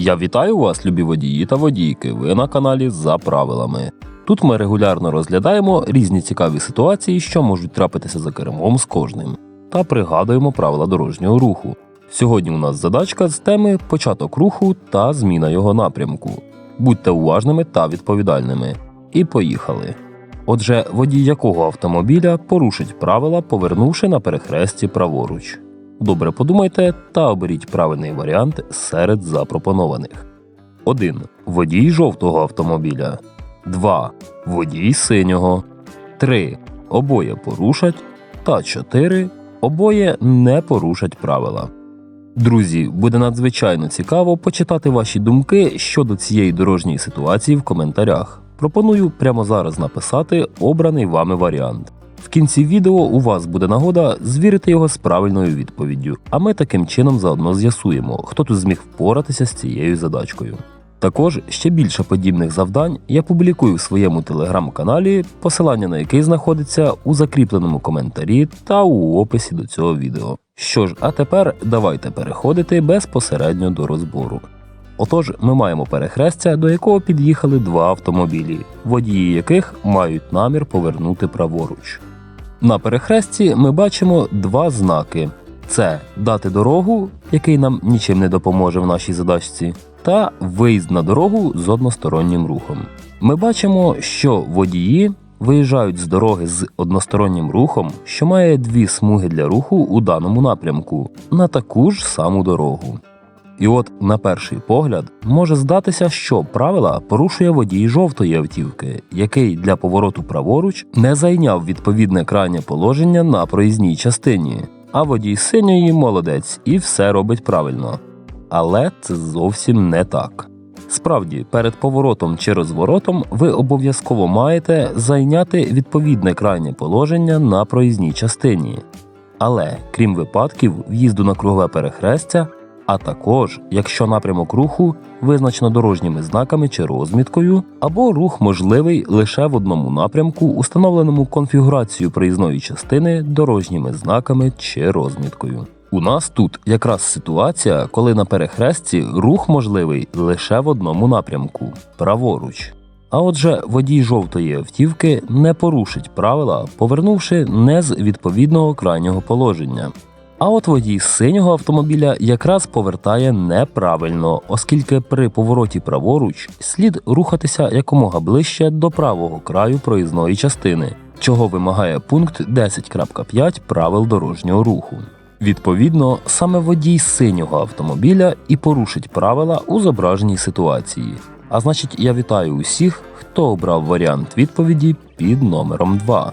Я вітаю вас, любі водії та водійки. Ви на каналі за правилами. Тут ми регулярно розглядаємо різні цікаві ситуації, що можуть трапитися за кермом з кожним, та пригадуємо правила дорожнього руху. Сьогодні у нас задачка з теми початок руху та зміна його напрямку. Будьте уважними та відповідальними. І поїхали. Отже, водій якого автомобіля порушить правила, повернувши на перехресті праворуч. Добре подумайте та оберіть правильний варіант серед запропонованих. 1. Водій жовтого автомобіля. 2. Водій синього. 3. Обоє порушать. Та 4. Обоє не порушать правила. Друзі, буде надзвичайно цікаво почитати ваші думки щодо цієї дорожньої ситуації в коментарях. Пропоную прямо зараз написати обраний вами варіант. В кінці відео у вас буде нагода звірити його з правильною відповіддю, а ми таким чином заодно з'ясуємо, хто тут зміг впоратися з цією задачкою. Також ще більше подібних завдань я публікую в своєму телеграм-каналі, посилання на який знаходиться у закріпленому коментарі та у описі до цього відео. Що ж, а тепер давайте переходити безпосередньо до розбору. Отож, ми маємо перехрестя, до якого під'їхали два автомобілі, водії яких мають намір повернути праворуч. На перехресті ми бачимо два знаки: це дати дорогу, який нам нічим не допоможе в нашій задачці, та виїзд на дорогу з одностороннім рухом. Ми бачимо, що водії виїжджають з дороги з одностороннім рухом, що має дві смуги для руху у даному напрямку, на таку ж саму дорогу. І от на перший погляд може здатися, що правила порушує водій жовтої автівки, який для повороту праворуч не зайняв відповідне крайнє положення на проїзній частині, а водій синьої молодець і все робить правильно. Але це зовсім не так. Справді, перед поворотом чи розворотом ви обов'язково маєте зайняти відповідне крайнє положення на проїзній частині. Але крім випадків в'їзду на кругове перехрестя, а також якщо напрямок руху визначено дорожніми знаками чи розміткою, або рух можливий лише в одному напрямку, установленому конфігурацією проїзної частини дорожніми знаками чи розміткою. У нас тут якраз ситуація, коли на перехресті рух можливий лише в одному напрямку праворуч. А отже, водій жовтої автівки не порушить правила, повернувши не з відповідного крайнього положення. А от водій синього автомобіля якраз повертає неправильно, оскільки при повороті праворуч слід рухатися якомога ближче до правого краю проїзної частини, чого вимагає пункт 10.5 правил дорожнього руху. Відповідно, саме водій синього автомобіля і порушить правила у зображеній ситуації. А значить, я вітаю усіх, хто обрав варіант відповіді під номером 2.